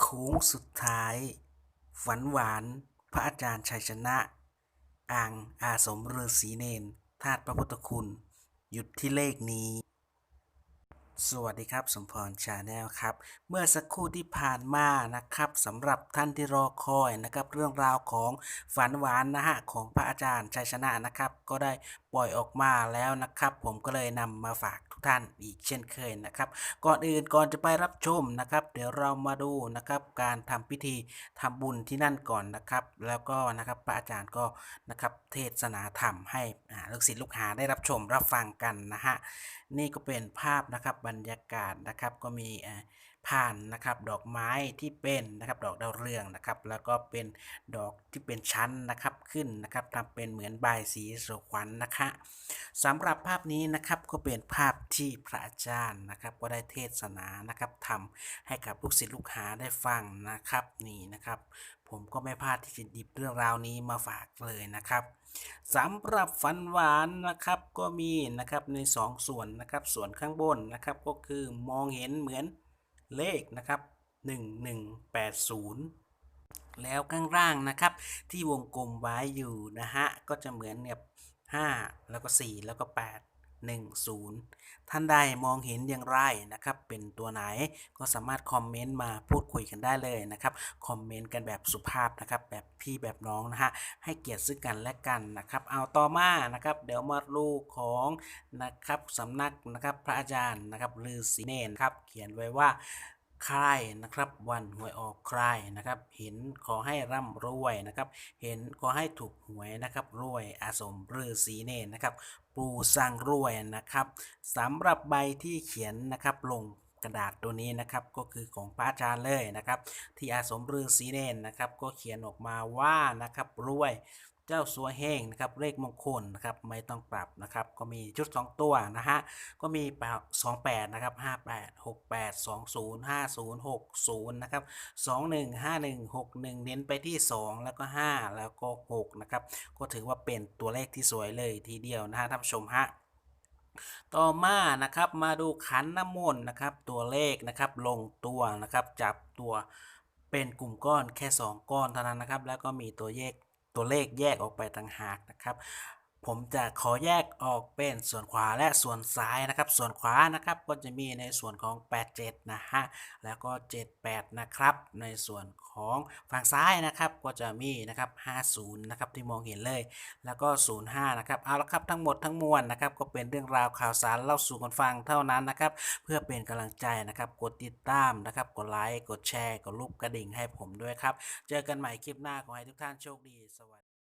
โค้งสุดท้าย ฝันหวาน พระอาจารย์ชัยชนะ อ่างอาสมฤาษีเนนธาตุพระพุทธคุณ หยุดที่เลขนี้ สวัสดีครับ สมพรชาแนลครับ เมื่อสักครู่ที่ผ่านมานะครับสำหรับท่านที่รอคอยนะครับ เรื่องราวของฝันหวานนะฮะของพระอาจารย์ชัยชนะนะครับ ก็ได้ ปล่อยออกมาแล้วนะครับ ผมก็เลยนำมาฝากทุกท่านอีกเช่นเคยนะครับ ก่อนอื่นก่อนจะไปรับชมนะครับ เดี๋ยวเรามาดูนะครับการทำพิธีทำบุญที่นั่นก่อนนะครับ แล้วก็นะครับพระอาจารย์ก็นะครับเทศนาธรรมให้ลูกศิษย์ลูกหาได้รับชมรับฟังกันนะฮะนี่ก็เป็นภาพนะครับบรรยากาศนะครับก็มีอ่อ ผ่านนะครับดอกไม้ที่เป็นนะครับดอกดาวเรืองนะครับ แล้วก็เป็นดอกที่เป็นชั้นนะครับขึ้นนะครับทำเป็นเหมือนใบสีสุขวัญนะคะสำหรับภาพนี้นะครับก็เป็นภาพที่พระอาจารย์นะครับ ก็ได้เทศนานะครับทำให้กับลูกศิษย์ลูกหาได้ฟังนะครับนี่นะครับ ผมก็ไม่พลาดที่จะหยิบเรื่องราวนี้มาฝากเลยนะครับสำหรับฟันหวานนะครับก็มีนะครับในสองส่วนนะครับส่วนข้างบนนะครับก็คือมองเห็นเหมือน เลขนะครับ 1180 แล้วข้างล่างนะครับ ที่วงกลมไว้อยู่นะฮะ ก็จะเหมือนเนี่ย5แล้วก็ 4 แล้วก็ 8 10 ท่านใดมองเห็นอย่างไรนะครับ เป็นตัวไหนก็สามารถคอมเมนต์มาพูดคุยกันได้เลยนะครับ คอมเมนต์กันแบบสุภาพนะครับ แบบพี่แบบน้องนะฮะ ให้เกียรติซึ่งกันและกันนะครับ เอาต่อมานะครับ เดี๋ยวมาลูกของนะครับสำนักนะครับพระอาจารย์นะครับลือศีเนนครับ เขียนไว้ว่า ใครนะครับ วันหวยออกใครนะครับ เห็นขอให้ร่ำรวยนะครับ เห็นขอให้ถูกหวยนะครับรวยอาสมฤาษีเนนนะครับ ปูสร้างรวยนะครับสำหรับใบที่เขียนนะครับลงกระดาษตัวนี้นะครับก็คือของพระอาจารย์เลยนะครับ ที่อาสมฤาษีเนนนะครับ ก็เขียนออกมาว่านะครับรวย เจ้าสัวเฮงนะครับเลขมงคลนะครับไม่ต้องปรับนะครับก็มีชุด 2 ตัวนะฮะก็มี 28 นะครับ 58 68 20 50 60 นะครับ 21 51 61 เน้นไปที่ 2 แล้วก็ 5 แล้วก็ 6 นะครับ ก็ถือว่าเป็นตัวเลขที่สวยเลยทีเดียวนะฮะท่านผู้ชมฮะต่อมานะครับมาดูขันน้ำมนต์นะครับตัวเลขนะครับลงตัวนะครับจับตัวเป็นกลุ่มก้อนแค่ 2 ก้อนเท่านั้นนะครับ แล้วก็มีตัวแยก ตัวเลขแยกออกไปต่างหากนะครับ ผมจะขอแยกออกเป็นส่วนขวาและส่วนซ้ายนะครับ ส่วนขวานะครับก็จะมีในส่วนของ 87 นะฮะ แล้วก็ 78 นะครับ ในส่วนของฝั่งซ้ายนะครับก็จะมีนะครับ 50 นะครับที่มองเห็นเลย แล้วก็ 05 นะครับ เอาละครับทั้งหมดทั้งมวลนะครับก็เป็นเรื่องราวข่าวสารเล่าสู่กันฟังเท่านั้นนะครับ เพื่อเป็นกำลังใจนะครับ กดติดตามนะครับ กดไลค์ กดแชร์ กดรูปกระดิ่งให้ผมด้วยครับ เจอกันใหม่คลิปหน้าขอให้ทุกท่านโชคดี สวัสดี